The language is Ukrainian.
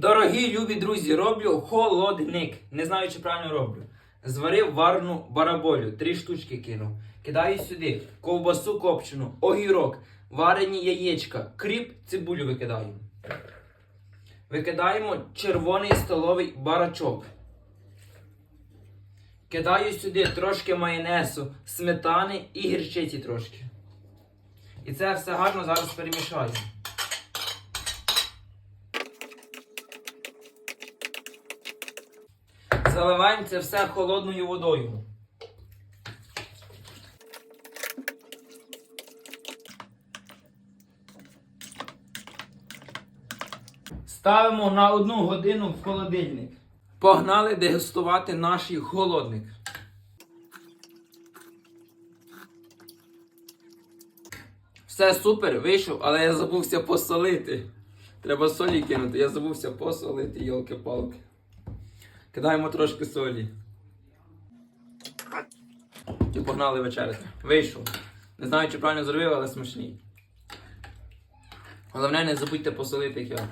Дорогі любі друзі, роблю холодник. Не знаю, чи правильно роблю. Зварив варну бараболю, три штучки кинув. Кидаю сюди ковбасу копчену, огірок, варені яєчка, кріп, цибулю викидаю. Викидаємо червоний столовий барачок. Кидаю сюди трошки майонезу, сметани і гірчиці трошки. І це все гарно зараз перемішаю. Заливаємо це все холодною водою. Ставимо на одну годину в холодильник. Погнали дегустувати наш холодник. Все супер, вийшов, але я забувся посолити. Треба солі кинути, я забувся посолити, йолки-палки. Кидаємо трошки солі. І погнали вечеряти. Вийшов. Не знаю, чи правильно зробив, але смачний. Головне, не забудьте посолити як я.